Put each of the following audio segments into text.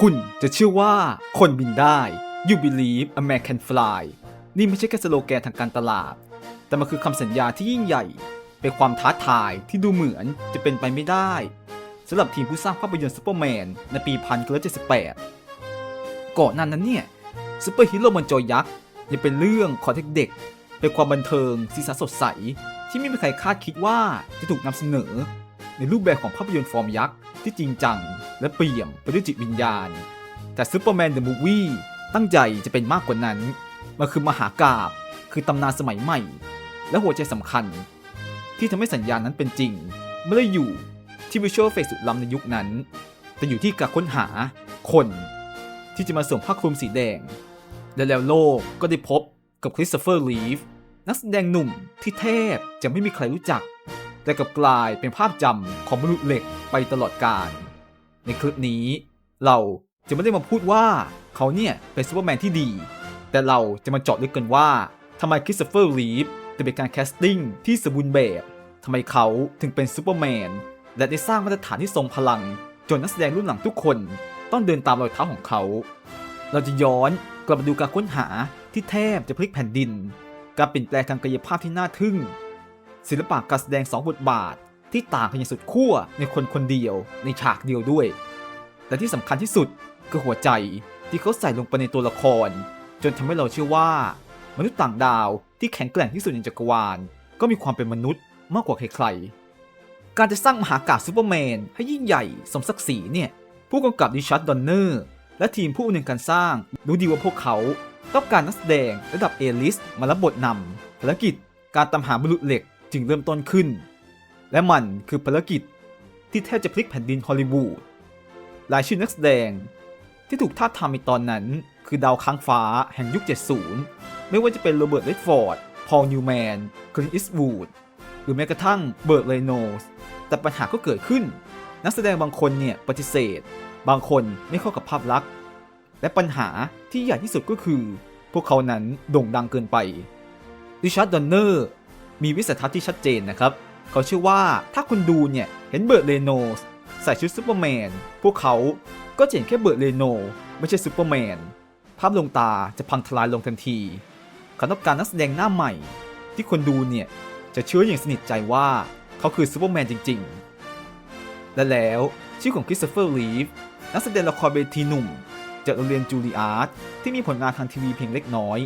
คุณจะเชื่อว่าคนบินได้ you believe a man can fly นี่ไม่ใช่แค่สโลแกนทางการตลาด แต่มันคือคำสัญญาที่ยิ่งใหญ่ เป็นความท้าทายที่ดูเหมือนจะเป็นไปไม่ได้สำหรับทีมผู้สร้างภาพยนตร์ซูเปอร์แมนในปี 1978 ก่อนหน้านั้นเนี่ยซูเปอร์ฮีโร่บนจอยักษ์ยังเป็นเรื่องของเด็กๆเป็นความบันเทิงสีสันสดใส ที่ไม่มีใครคาดคิดว่าจะถูกนำเสนอ ในรูปแบบของภาพยนตร์ฟอร์มยักษ์ที่จริงจัง และเปี่ยมไปด้วยจิตวิญญาณ แต่ซูเปอร์แมนเดอะมูฟวี่ตั้งใจจะเป็นมากกว่านั้น มันคือมหากาบคือตำนานสมัยใหม่ และหัวใจสำคัญ ที่ทำให้สัญญาณนั้นเป็นจริง ไม่ได้อยู่ที่วิชวลเฟสสุดล้ำในยุคนั้น แต่อยู่ที่การค้นหาคนที่จะมาสวมผ้าคลุมสีแดง และแล้วโลกก็ได้พบกับคริสโตเฟอร์ลีฟนักแสดงหนุ่มที่แทบจะไม่มีใครรู้จัก แต่กลับกลายเป็นภาพจำของมนุษย์เหล็กไปตลอดกาล ในคลิปนี้เราจะไม่ได้มาพูดว่าเขาเนี่ยเป็นซูเปอร์แมนที่ดี แต่เราจะมาเจาะลึกกันว่าทำไมคริสโตเฟอร์ลีฟถึงเป็นการแคสติ้งที่สมบูรณ์แบบทำไมเขาถึงเป็นซูเปอร์แมนและได้สร้างมาตรฐานที่ทรงพลัง จนนักแสดงรุ่นหลังทุกคนต้องเดินตามรอยเท้าของเขา เราจะย้อนกลับมาดูการค้นหาที่แทบจะพลิกแผ่นดิน การเปลี่ยนแปลงทางกายภาพที่น่าทึ่ง ศิลปะการแสดงสองบทบาท ที่ต่างกันอย่างสุดขั้วในคนคนเดียวในฉากเดียวด้วย และที่สำคัญที่สุดคือหัวใจที่เขาใส่ลงไปในตัวละคร จนทำให้เราเชื่อว่า มนุษย์ต่างดาวที่แข็งแกร่งที่สุดในจักรวาล ก็มีความเป็นมนุษย์มากกว่าใครๆ การจะสร้างมหากาพย์ซูเปอร์แมนให้ยิ่งใหญ่สมศักดิ์ศรีเนี่ยผู้กำกับดิชัดดอนเนอร์และทีมผู้ดำนินการสร้างรู้ดีว่าพวกเขาต้องการนักแสดงระดับเอลิสมารับบทนำภารกิจการตามหาบุรุษเหล็กจึงเริ่มต้นขึ้น และมันคือภารกิจที่แทบจะพลิกแผ่นดินฮอลลีวูดรายชื่อนักแสดง ที่ถูกท้าบทามในตอนนั้น คือดาวค้างฟ้าแห่งยุค 70 ไม่ว่าจะเป็นโรเบิร์ต เรดฟอร์ด พอล นิวแมนคลินอิสวูด หรือแม้กระทั่งเบิร์ต เรโนส แต่ปัญหาก็เกิดขึ้น นักแสดงบางคนเนี่ยปฏิเสธ บางคนไม่เข้ากับภาพลักษณ์ และปัญหาที่ใหญ่ที่สุดก็คือ พวกเขานั้นโด่งดังเกินไปริชาร์ด ดอนเนอร์ มีวิสัยทัศน์ที่ชัดเจนนะครับ เขาเชื่อว่าถ้าคุณดูเนี่ยเห็นเบิร์ตเรโนสใส่ชุดซูเปอร์แมน พวกเขาก็จะเห็นแค่เบิร์ตเรโนไม่ใช่ซูเปอร์แมน ภาพลงตาจะพังทลายลงทันทีเขาต้องการนักแสดงหน้าใหม่ ที่คนดูเนี่ยจะเชื่ออย่างสนิทใจว่าเขาคือซูเปอร์แมนจริง ๆ และแล้วชื่อของคริสโตเฟอร์ลีฟนักแสดงละครเวทีหนุ่มจากโรงเรียนจูเลีอาร์ที่มีผลงานทางทีวีเพียงเล็กน้อย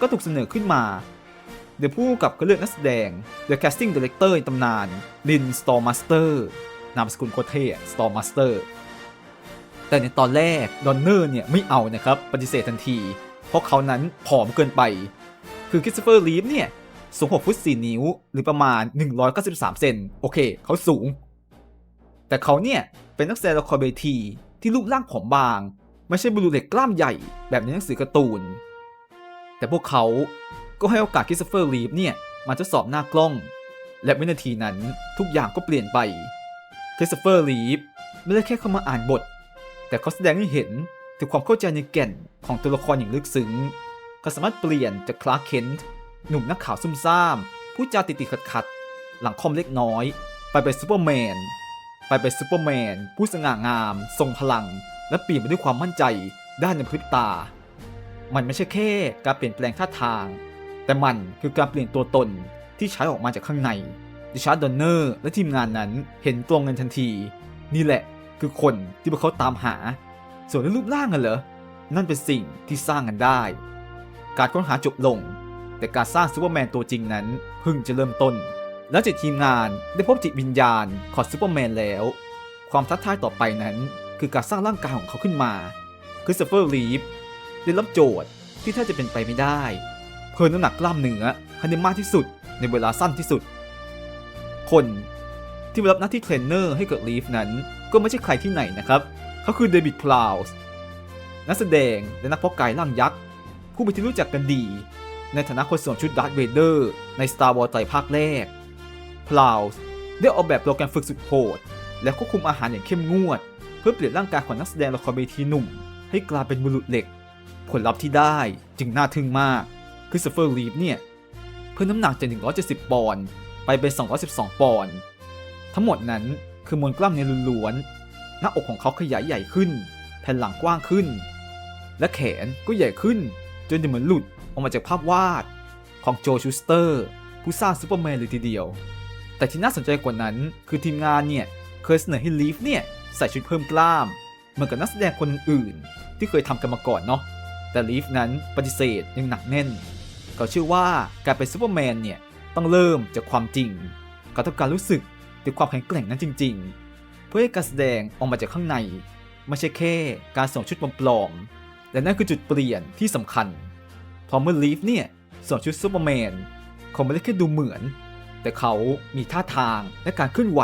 ก็ถูกเสนอขึ้นมา โดยผู้กับก็เลือกนักแสดง The Casting Director ในตำนาน ลินสตอร์มาสเตอร์นามสกุลโคเทสตอร์มาสเตอร์แต่ในตอนแรก ดอนเนอร์เนี่ยไม่เอานะครับ ปฏิเสธทันที เพราะเขานั้นผอมเกินไป คือคริสโตเฟอร์ลีฟเนี่ยสูง 6 ฟุต 4 นิ้ว หรือประมาณ 193 เซนโอเค เขาสูง แต่เขาเนี่ย เป็นนักแสดงละครเวทีที่รูปร่างผอมบาง ไม่ใช่บุรุษเหล็กกล้ามใหญ่แบบในหนังสือการ์ตูน แต่พวกเขา ก็ให้โอกาสคริสโตเฟอร์ลีฟเนี่ยมาทดสอบหน้ากล้อง และวินาทีนั้นทุกอย่างก็เปลี่ยนไปคริสโตเฟอร์ลีฟไม่ได้แค่เข้ามาอ่านบท แต่เขาแสดงให้เห็นถึงความเข้าใจในแก่นของตัวละครอย่างลึกซึ้งเขาสามารถเปลี่ยนจากคลาร์กเคนต์หนุ่มนักข่าวซุ่มซ่ามผู้จาติดติดขัดขัดๆหลังคอมเล็กน้อย ไปเป็นซูเปอร์แมนไปเป็นซูเปอร์แมนผู้สง่างาม ทรงพลัง และเปลี่ยนไปด้วยความมั่นใจด้านในพริบตา มันไม่ใช่แค่การเปลี่ยนแปลงท่าทาง แต่มันคือการเปลี่ยนตัวตนที่ใช้ออกมาจากข้างในดิชาร์ดดอนเนอร์และทีมงานนั้นเห็นตรงกันทันที นี่แหละคือคนที่พวกเขาตามหา ส่วนเรื่องรูปร่างกันเหรอ นั่นเป็นสิ่งที่สร้างกันได้ การค้นหาจบลง แต่การสร้างซูเปอร์แมนตัวจริงนั้นเพิ่งจะเริ่มต้น แล้วจากทีมงานได้พบจิตวิญญาณของซูเปอร์แมนแล้ว ความท้าทายต่อไปนั้นคือการสร้างร่างกายของเขาขึ้นมาคริสโตเฟอร์ลีฟได้รับโจทย์ที่แทบจะเป็นไปไม่ได้ เพิ่มน้ำหนักกล้ามเนื้อให้ได้มากที่สุดในเวลาสั้นที่สุด คนที่รับหน้าที่เทรนเนอร์ให้กับลีฟนั้น ก็ไม่ใช่ใครที่ไหนนะครับ เขาคือเดวิดพลาวส์นักแสดงและนักเพาะกายร่างยักษ์ผู้เป็นที่รู้จักกันดี ในฐานะคนสวมชุดดาร์ธเวเดอร์ใน Star Wars ไตรภาคแรกพลาวส์ได้ออกแบบโปรแกรมฝึกสุดโหด และควบคุมอาหารอย่างเข้มงวด เพื่อเปลี่ยนร่างกายของนักแสดงละครเวทีหนุ่ม ให้กลายเป็นบุรุษเหล็ก ผลลัพธ์ที่ได้จึงน่าทึ่งมาก คริสโตเฟอร์ลีฟเนี่ยเพิ่มน้ำหนักจาก 170 ปอนด์ไปเป็น 212 ปอนด์ทั้งหมดนั้นคือมวลกล้ามเนื้อล้วนๆหน้าอกของเขาขยายใหญ่ขึ้น แผ่นหลังกว้างขึ้น และแขนก็ใหญ่ขึ้น จนจะเหมือนหลุดออกมาจากภาพวาดของโจชูสเตอร์ ผู้สร้างซูเปอร์แมนเลยทีเดียว แต่ที่น่าสนใจกว่านั้นคือทีมงานเนี่ยเคยเสนอให้ลีฟเนี่ยใส่ชุดเพิ่มกล้าม เหมือนกับนักแสดงคนอื่นที่เคยทำกันมาก่อนเนาะแต่ลีฟนั้นปฏิเสธยังหนักแน่น เขาเชื่อว่าการเป็นซูเปอร์แมนเนี่ยต้องเริ่มจากความจริง เขาต้องการรู้สึกถึงความแข็งแกร่งนั้นจริง ๆ เพื่อให้การแสดงออกมาจากข้างในไม่ใช่แค่การสวมชุดปลอมๆและนั่นคือจุดเปลี่ยนที่สำคัญ พอเมื่อลีฟเนี่ยสวมชุดซูเปอร์แมนเขาไม่ได้แค่ดูเหมือน แต่เขามีท่าทางและการเคลื่อนไหว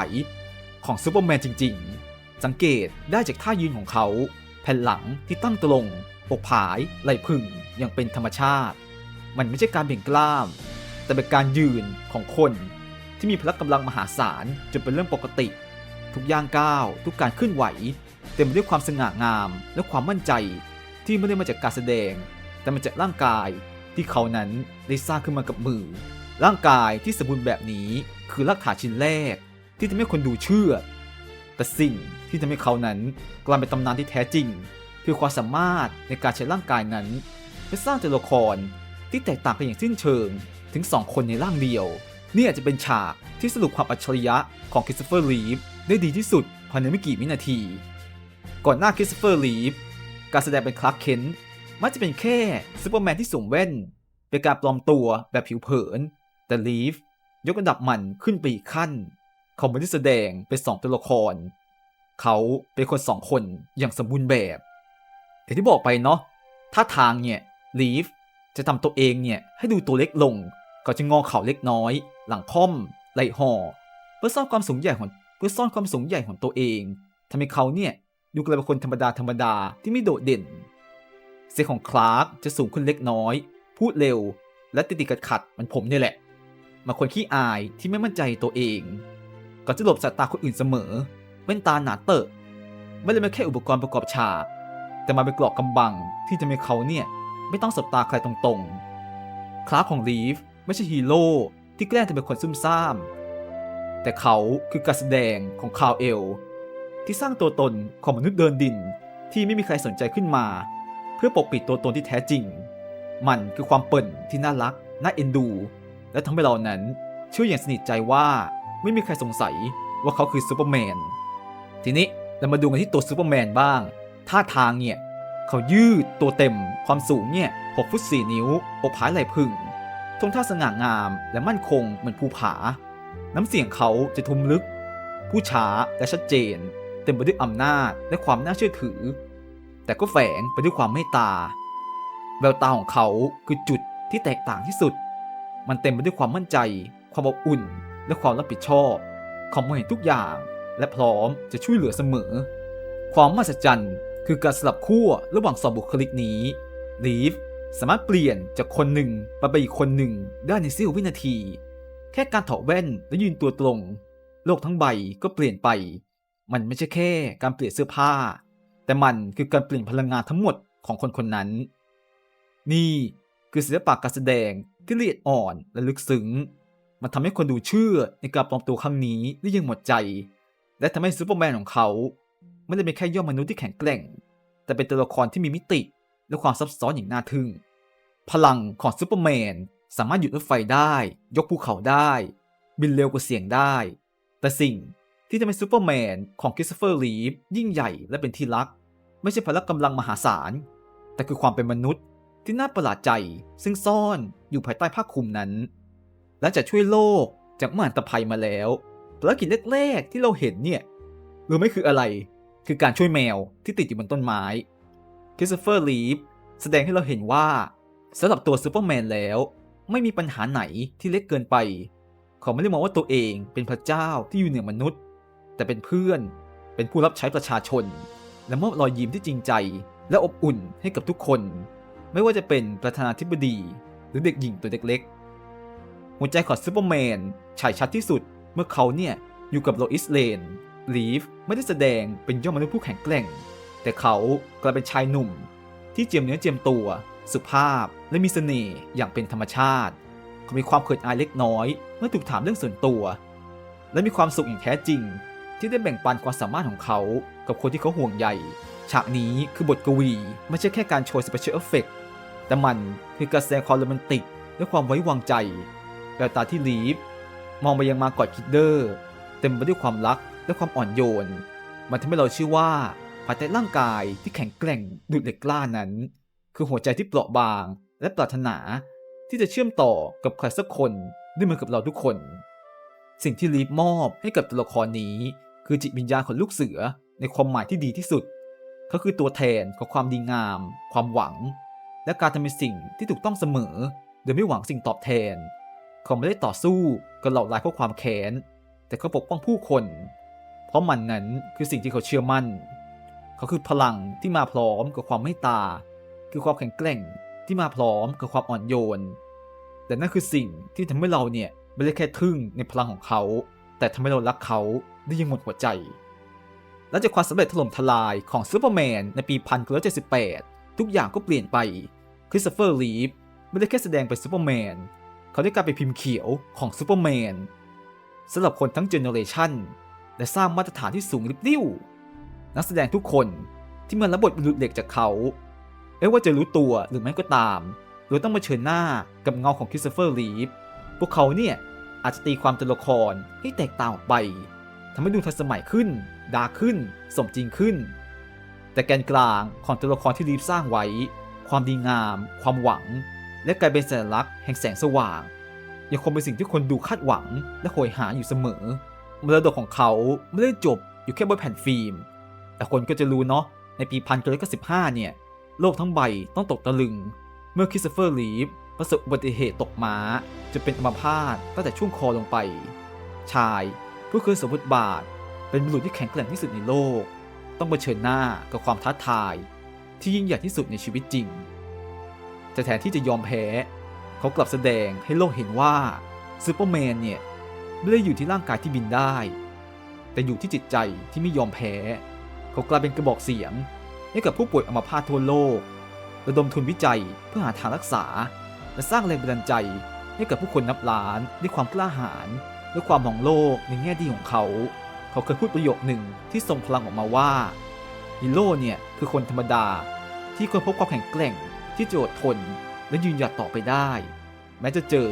ของซูเปอร์แมนจริง ๆ สังเกตได้จากท่ายืนของเขา แผ่นหลังที่ตั้งตรงอกผายไหล่พึ่งอย่างเป็นธรรมชาติ มันไม่ใช่การเบ่งกล้าม แต่เป็นการยืนของคนที่มีพละกำลังมหาศาลจนเป็นเรื่องปกติ ทุกย่างก้าว ทุกการเคลื่อนไหว เต็มไปด้วยความสง่างาม และความมั่นใจที่ไม่ได้มาจากการแสดง แต่มาจากร่างกายที่เขานั้นได้สร้างขึ้นมากับมือ ร่างกายที่สมบูรณ์แบบนี้คือรากฐานชิ้นแรก ที่ทำให้คนดูเชื่อ แต่สิ่งที่ทำให้เขานั้นกลายเป็นตำนานที่แท้จริง คือความสามารถในการใช้ร่างกายนั้นเพื่อสร้างตัวละคร ที่แตกต่างกันอย่างสิ้นเชิง ถึง 2 คนในร่างเดียว นี่อาจจะเป็นฉากที่สรุปความอัจฉริยะของคริสโตเฟอร์ลีฟได้ดีที่สุดภายในไม่กี่วินาที ก่อนหน้าคริสโตเฟอร์ลีฟการแสดงเป็นคลาร์กเคนมักจะเป็นแค่ซูเปอร์แมนที่สวมแว่น เป็นการปลอมตัวแบบผิวเผิน แต่ลีฟยกระดับมันขึ้นไปอีกขั้น เขาไม่ได้แสดงเป็นสองตัวละคร เขาเป็นคนสองคนอย่างสมบูรณ์แบบอย่ที่บอกไปเนาะท่าทางเนี่ยลีฟ จะทำตัวเองเนี่ยให้ดูตัวเล็กลง ก็จะงอเข่าเล็กน้อย หลังค่อม ไหล่ห่อ เพื่อซ่อนความสูงใหญ่ของเพื่อซ่อนความสูงใหญ่ของตัวเองทำให้เขาเนี่ยดูกลายเป็นคนธรรมดาธรรมดาที่ไม่โดดเด่น เสียงของคลาร์กจะสูงขึ้นเล็กน้อย พูดเร็ว และติดติดขัดขัดเหมันผมเนี่ยแหละมาคนขี้อายที่ไม่มั่นใจตัวเอง ก็จะหลบสายตาคนอื่นเสมอเว้นตาหนาเตอะไม่ได้มาแค่อุปกรณ์ประกอบฉาก แต่มาเป็นกรอบกำบังที่จะทำให้เขาเนี่ย ไม่ต้องสบตาใครตรงๆ คลาร์กของลีฟไม่ใช่ฮีโร่ที่แกล้งจะเป็นคนซุ่มซ่าม แต่เขาคือการแสดงของคาวเอล ที่สร้างตัวตนของมนุษย์เดินดินที่ไม่มีใครสนใจขึ้นมา เพื่อปกปิดตัวตนที่แท้จริง มันคือความเปิ่นที่น่ารัก น่าเอ็นดู และทำให้เรานั้นเชื่ออย่างสนิทใจว่าไม่มีใครสงสัยว่าเขาคือซูเปอร์แมน ทีนี้เรามาดูกันที่ตัวซูเปอร์แมนบ้าง ท่าทางเนี่ย เขายืดตัวเต็มความสูงเนี่ย6ฟุต 4 นิ้วอกผายไหล่พึ่งทงท่าสง่างามและมั่นคงเหมือนภูผา น้ำเสียงเขาจะทุ้มลึก ผู้ช้าและชัดเจน เต็มไปด้วยอำนาจและความน่าเชื่อถือ แต่ก็แฝงไปด้วยความเมตตา แววตาของเขาคือจุดที่แตกต่างที่สุด มันเต็มไปด้วยความมั่นใจ ความอบอุ่น และความรับผิดชอบเขามองเห็นทุกอย่าง และพร้อมจะช่วยเหลือเสมอ ความมหัศจรรย์ คือการสลับขั้วระหว่างสองบุคลิกนี้ลีฟสามารถเปลี่ยนจากคนหนึ่งไปเป็นอีกคนหนึ่งได้ในเสี้ยววินาที แค่การถอดแว่นและยืนตัวตรง โลกทั้งใบก็เปลี่ยนไป มันไม่ใช่แค่การเปลี่ยนเสื้อผ้า แต่มันคือการเปลี่ยนพลังงานทั้งหมดของคนคนนั้น นี่คือศิลปะการแสดงที่ละเอียดอ่อนและลึกซึ้ง มันทำให้คนดูเชื่อในการปลอมตัวครั้งนี้ได้ยังหมดใจ และทำให้ซูเปอร์แมนของเขา ไม่ได้เป็นแค่ยอดมนุษย์ที่แข็งแกร่ง แต่เป็นตัวละครที่มีมิติและความซับซ้อนอย่างน่าทึ่ง พลังของซูเปอร์แมนสามารถหยุดรถไฟได้ ยกภูเขาได้ บินเร็วกว่าเสียงได้ แต่สิ่งที่ทำให้ซูเปอร์แมนของคริสโตเฟอร์ลีฟยิ่งใหญ่และเป็นที่รัก ไม่ใช่พละกำลังมหาศาล แต่คือความเป็นมนุษย์ที่น่าประหลาดใจ ซึ่งซ่อนอยู่ภายใต้ผ้าคลุมนั้น และจะช่วยโลกจากมหันตภัยมาแล้วภารกิจแรกๆที่เราเห็นเนี่ยรู้ไหม่คืออะไร คือการช่วยแมวที่ติดอยู่บนต้นไม้คริสเฟอร์ลีฟแสดงให้เราเห็นว่าสำหรับตัวซูเปอร์แมนแล้ว ไม่มีปัญหาไหนที่เล็กเกินไป เขาไม่ได้มองว่าตัวเองเป็นพระเจ้าที่อยู่เหนือมนุษย์ แต่เป็นเพื่อน เป็นผู้รับใช้ประชาชน และมอบรอยยิ้มที่จริงใจ และอบอุ่นให้กับทุกคน ไม่ว่าจะเป็นประธานาธิบดี หรือเด็กหญิงตัวเล็กๆหัวใจของซูเปอร์แมนฉายชัดที่สุดเมื่อเขาเนี่ยอยู่กับโลอิสเลน ลีฟไม่ได้แสดงเป็นยอดมนุษย์ผู้แข็งแกร่ง แต่เขากลายเป็นชายหนุ่ม ที่เจียมเนื้อเจียมตัว สุภาพและมีเสน่ห์อย่างเป็นธรรมชาติ เขามีความเขินอายเล็กน้อย เมื่อถูกถามเรื่องส่วนตัว และมีความสุขอย่างแท้จริง ที่ได้แบ่งปันความสามารถของเขากับคนที่เขาห่วงใยฉากนี้คือบทกวีไม่ใช่แค่การโชว์สเปเชียลเอฟเฟกแต่มันคือการแสดงความโรแมนติกและความไว้วางใจแววตาที่ลีฟมองไปยังมากอดคิดเดอร์ เต็มไปด้วยความรัก และความอ่อนโยน มันทำให้เราเชื่อว่าภายใต้ร่างกายที่แข็งแกร่งดุจเหล็กกล้านั้น คือหัวใจที่เปราะบาง และปรารถนาที่จะเชื่อมต่อกับใครสักคนด้วยมือกับเราทุกคน สิ่งที่ลีฟมอบให้กับตัวละครนี้ คือจิตวิญญาณของลูกเสือในความหมายที่ดีที่สุดเขาคือตัวแทนของความดีงาม ความหวัง และการทำในสิ่งที่ถูกต้องเสมอ โดยไม่หวังสิ่งตอบแทน เขาไม่ได้ต่อสู้กับเหล่าร้ายเพราะความแค้น แต่เขาปกป้องผู้คน เพราะมันนั้นคือสิ่งที่เขาเชื่อมั่น เขาคือพลังที่มาพร้อมกับความไม่ตา คือความแข็งแกร่งที่มาพร้อมกับความอ่อนโยน แต่นั่นคือสิ่งที่ทำให้เราเนี่ยไม่ได้แค่ทึ่งในพลังของเขา แต่ทำให้เรารักเขาได้ยังหมดหัวใจ และจากความสำเร็จถล่มทลายของซูเปอร์แมนในปี1978 ทุกอย่างก็เปลี่ยนไป คริสโตเฟอร์ลีฟไม่ได้แค่แสดงเป็นซูเปอร์แมน เขาได้กลายเป็นพิมพ์เขียวของซูเปอร์แมนสำหรับคนทั้งเจเนอเรชัน และสร้างมาตรฐานที่สูงริบลิ่วนักแสดงทุกคนที่มารับบทหลุดเหล็กจากเขาไม่ว่าจะรู้ตัวหรือไม่ก็ตามโดยต้องมาเชิญหน้ากับเงาของคริสโตเฟอร์ลีฟพวกเขาเนี่ยอาจจะตีความตัวละครให้แตกต่างออกไปทำให้ดูทันสมัยขึ้นดาขึ้น สมจริงขึ้น แต่แกนกลางของตัวละครที่ลีฟสร้างไว้ ความดีงาม ความหวัง และกลายเป็นสัญลักษณ์แห่งแสงสว่าง ยังคงเป็นสิ่งที่คนดูคาดหวังและโหยหาอยู่เสมอ มรดกของเขาไม่ได้จบอยู่แค่บนแผ่นฟิล์ม แต่คนก็จะรู้เนาะในปีพันเก้าร้อยสิบห้าเนี่ย โลกทั้งใบต้องตกตะลึง เมื่อคริสเฟอร์ลีฟประสบอุบัติเหตุตกม้าจะเป็นอัมพาตตั้งแต่ช่วงคอลงไป ชายผู้เคยสมบทบาท เป็นบุรุษที่แข็งแกร่งที่สุดในโลก ต้องเผชิญหน้ากับความท้าทาย ที่ยิ่งใหญ่ที่สุดในชีวิตจริงแต่แทนที่จะยอมแพ้ เขากลับแสดงให้โลกเห็นว่าซูเปอร์แมนเนี่ย ไม่ได้อยู่ที่ร่างกายที่บินได้ แต่อยู่ที่จิตใจที่ไม่ยอมแพ้เขากลายเป็นกระบอกเสียงให้กับผู้ป่วยอัมพาตทั่วโลก ระดมทุนวิจัยเพื่อหาทางรักษา และสร้างแรงบันดาลใจให้กับผู้คนนับล้านด้วยความกล้าหาญและความมองโลกในแง่ดีของเขา เขาเคยพูดประโยคหนึ่งที่ทรงพลังออกมาว่าฮีโร่เนี่ยคือคนธรรมดาที่ควรพบความแข็งแกร่งที่จะอดทนและยืนหยัดต่อไปได้ แม้จะเจอ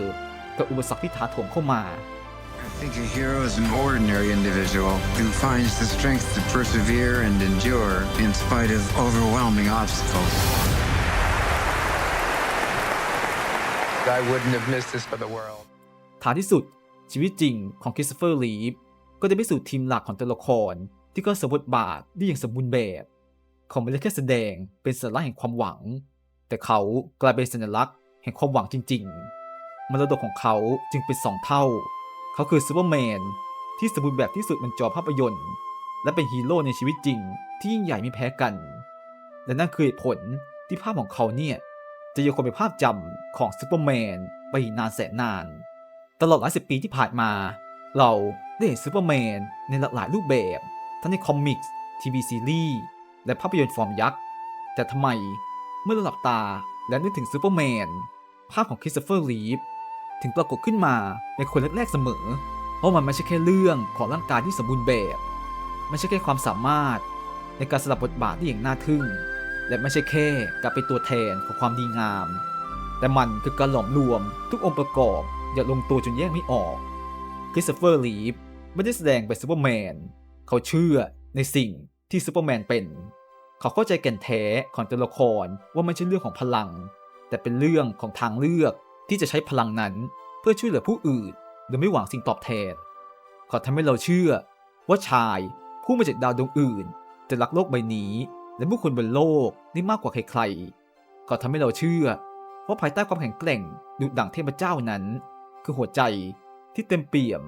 กับอุปสรรคที่ถาโถมเข้ามา I think a hero is an ordinary individual who finds the strength to persevere and endure in spite of overwhelming obstacles. I wouldn't have missed this for the world. ท้ายที่สุด ชีวิตจริงของคริสโตเฟอร์ลีฟก็ได้ไปสู่ทีมหลักของตัวละคร ที่ก็สมบทบาทได้อย่างสมบูรณ์แบบเขาไม่ได้แค่แสดงเป็นสัญลักษณ์แห่งความหวัง แต่เขากลายเป็นสัญลักษณ์แห่งความหวังจริง ๆ มรดกของเขาจึงเป็นสองเท่า เขาคือซูเปอร์แมนที่สมบูรณ์แบบที่สุดบนจอภาพยนตร์ และเป็นฮีโร่ในชีวิตจริง ที่ยิ่งใหญ่ไม่แพ้กัน และนั่นคือเหตุผลที่ภาพของเขาเนี่ย จะยังคงเป็นภาพจำของซูเปอร์แมนไปนานแสนนาน ตลอดหลายสิบปีที่ผ่านมา เราได้เห็นซูเปอร์แมนในหลากหลายรูปแบบ ทั้งในคอมิกส์ทีวีซีรีส์และภาพยนตร์ฟอร์มยักษ์ แต่ทำไมเมื่อเราหลับตาและนึกถึงซูเปอร์แมนภาพของคริสโตเฟอร์ลีฟ ถึงปรากฏขึ้นมาในคนแรกๆเสมอ เพราะมันไม่ใช่แค่เรื่องของร่างกายที่สมบูรณ์แบบไม่ใช่แค่ความสามารถ ในการสลับบทบาทที่อย่างน่าทึ่ง และไม่ใช่แค่การเป็นตัวแทนของความดีงาม แต่มันคือการหลอมรวมทุกองค์ประกอบอย่างลงตัวจนแยกไม่ออกคริสโตเฟอร์ลีฟไม่ได้แสดงเป็นซูเปอร์แมนเขาเชื่อในสิ่งที่ซูเปอร์แมนเป็น เขาเข้าใจแก่นแท้ของตัวละครว่าไม่ใช่เรื่องของพลัง แต่เป็นเรื่องของทางเลือก ที่จะใช้พลังนั้นเพื่อช่วยเหลือผู้อื่น โดยไม่หวังสิ่งตอบแทนขาทำให้เราเชื่อ ว่าชายผู้มาจากดาวดวงอื่น จะรักโลกใบนี้ และผู้คนบนโลกได้มากกว่าใครๆขาทำให้เราเชื่อ ว่าภายใต้ความแข็งแกร่งดุจดั่งเทพเจ้านั้น คือหัวใจที่เต็มเปี่ยม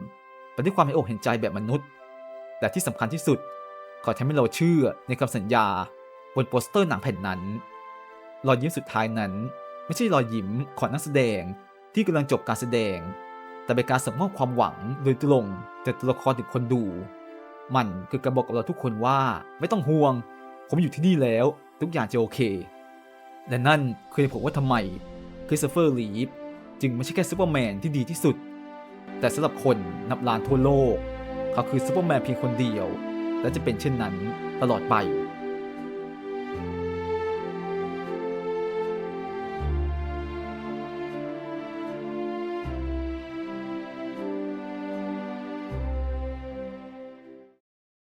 ไปด้วยความเห็นอกเห็นใจแบบมนุษย์ แต่ที่สำคัญที่สุดขาทำให้เราเชื่อในคำสัญญาบนโปสเตอร์หนังแผ่นนั้นรอยยิ้มสุดท้ายนั้น ไม่ใช่รอยยิ้มของนักแสดงที่กำลังจบการแสดง แต่เป็นการส่งมอบความหวังโดยตรงจากตัวละครถึงคนดู มันคือการบอกกับเราทุกคนว่าไม่ต้องห่วง ผมอยู่ที่นี่แล้ว ทุกอย่างจะโอเค และนั่นคือเหตุผลว่าทำไมคริสโตเฟอร์ลีฟจึงไม่ใช่แค่ซูเปอร์แมนที่ดีที่สุด แต่สำหรับคนนับล้านทั่วโลก เขาคือซูเปอร์แมนเพียงคนเดียว และจะเป็นเช่นนั้นตลอดไป